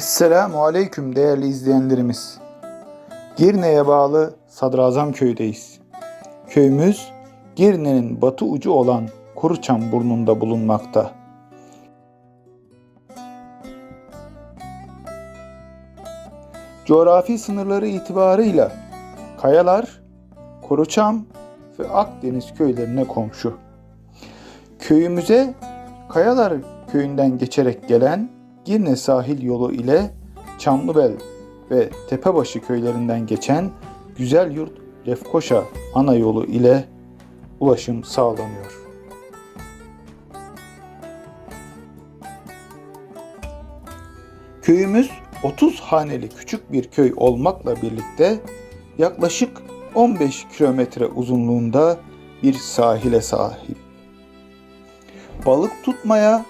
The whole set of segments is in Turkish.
Esselamu Aleyküm değerli izleyenlerimiz. Girne'ye bağlı Sadrazam köydeyiz. Köyümüz Girne'nin batı ucu olan Kuruçam burnunda bulunmakta. Coğrafi sınırları itibarıyla Kayalar, Kuruçam ve Akdeniz köylerine komşu. Köyümüze Kayalar köyünden geçerek gelen Girne sahil yolu ile Çamlıbel ve Tepebaşı köylerinden geçen Güzel Yurt Lefkoşa ana yolu ile ulaşım sağlanıyor. Köyümüz 30 haneli küçük bir köy olmakla birlikte yaklaşık 15 kilometre uzunluğunda bir sahile sahip. Balık tutmaya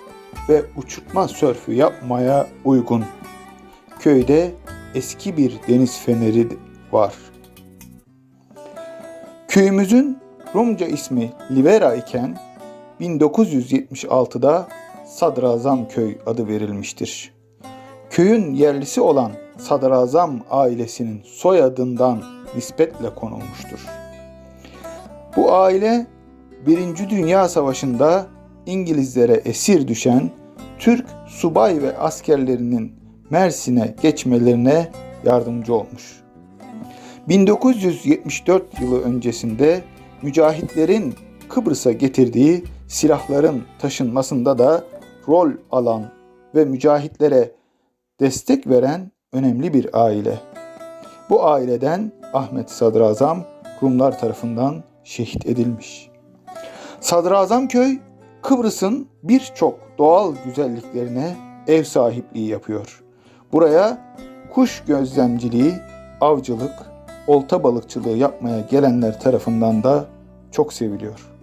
ve uçurtma sörfü yapmaya uygun. Köyde eski bir deniz feneri var. Köyümüzün Rumca ismi Livera iken 1976'da Sadrazam Köy adı verilmiştir. Köyün yerlisi olan Sadrazam ailesinin soyadından nispetle konulmuştur. Bu aile Birinci Dünya Savaşı'nda İngilizlere esir düşen Türk subay ve askerlerinin Mersin'e geçmelerine yardımcı olmuş. 1974 yılı öncesinde mücahitlerin Kıbrıs'a getirdiği silahların taşınmasında da rol alan ve mücahitlere destek veren önemli bir aile. Bu aileden Ahmet Sadrazam Rumlar tarafından şehit edilmiş. Sadrazam köy Kıbrıs'ın birçok doğal güzelliklerine ev sahipliği yapıyor. Buraya kuş gözlemciliği, avcılık, olta balıkçılığı yapmaya gelenler tarafından da çok seviliyor.